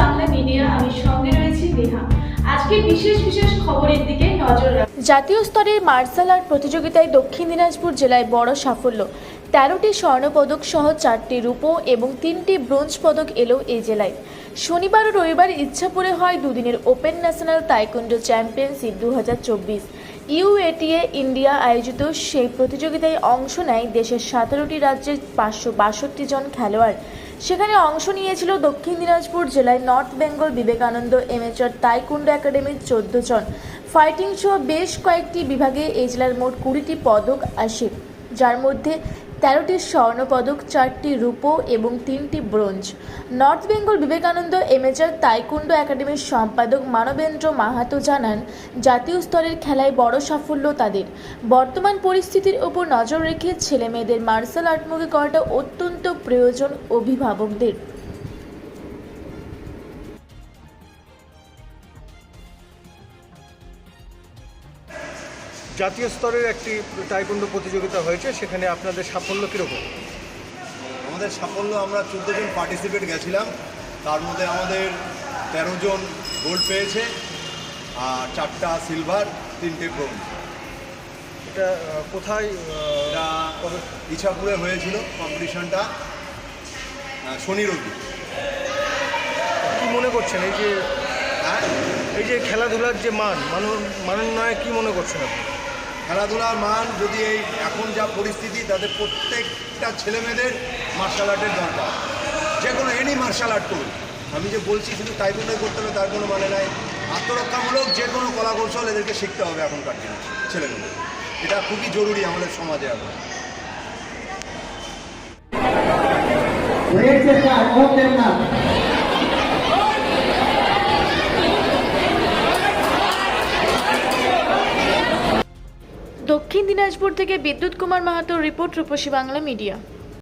Bangla media, আমি সঙ্গে রয়েছি নেহা। আজকে বিশেষ বিশেষ খবরের দিকে নজর জাতীয় স্তরের মার্শাল আর্ট প্রতিযোগিতায় দক্ষিণ দিনাজপুর জেলায় বড় সাফল্য। তেরোটি স্বর্ণপদক সহ চারটি রূপো এবং তিনটি ব্রোঞ্জ পদক এলো এই জেলায়। শনিবার ও রবিবার ইচ্ছাপুরে হয় দুদিনের ওপেন ন্যাশনাল তাইকুন্ডো চ্যাম্পিয়নশিপ দু হাজার চব্বিশ। ইউএটিএ ইন্ডিয়া আয়োজিত সেই প্রতিযোগিতায় অংশ নেয় দেশের সতেরোটি রাজ্যের পাঁচশো বাষট্টি জন খেলোয়াড়। সেখানে অংশ নিয়েছিল দক্ষিণ দিনাজপুর জেলায় North Bengal Vivekananda amateur taekwondo একাডেমির চোদ্দ জন। ফাইটিং সহ বেশ কয়েকটি বিভাগে এই জেলার মোট কুড়িটি পদক আসে। যার মধ্যে তেরোটি স্বর্ণপদক, চারটি রূপো এবং তিনটি bronze. North Bengal Vivekananda amateur taekwondo একাডেমির সম্পাদক মানবেন্দ্র মাহাতো জানান, জাতীয় স্তরের খেলায় বড় সাফল্য তাদের। বর্তমান পরিস্থিতির উপর নজর রেখে ছেলেমেয়েদের মার্শাল আর্টমুখী করাটা অত্যন্ত প্রয়োজন অভিভাবকদের। জাতীয় স্তরের একটি টাইকুন্ডো প্রতিযোগিতা হয়েছে সেখানে আপনাদের সাফল্য কীরকম? আমাদের সাফল্য আমরা চোদ্দ জন পার্টিসিপেট গেছিলাম। তার মধ্যে আমাদের তেরো জন গোল্ড পেয়েছে আর চারটা সিলভার তিনটে ব্রোঞ্জ এটা কোথায় এটা ইছাপুরে হয়েছিল কম্পিটিশনটা শনি রবি। কি মনে করছেন এই যে হ্যাঁ? এই যে খেলাধুলার যে মান মানুষ মানোন্নয়ে কি মনে করছেন আপনি? খেলাধুলার মান যদি এই এখন যা পরিস্থিতি, তাদের প্রত্যেকটা ছেলেমেয়েদের মার্শাল আর্টের দরকার। যে কোনো এনি মার্শাল আর্ট করুন। আমি যে বলছি শুধু টাইকুন্ডোই করতে হবে, তার কোনো মানে নাই। আত্মরক্ষামূলক যে কোনো কলা কৌশল এদেরকে শিখতে হবে এখনকার দিনে, ছেলেমেয়েদের। এটা খুবই জরুরি আমাদের সমাজে এখন। চেষ্টা দক্ষিণ দিনাজপুর থেকে বিদ্যুৎ কুমার মাহাতোর রিপোর্ট রূপসী বাংলা মিডিয়া।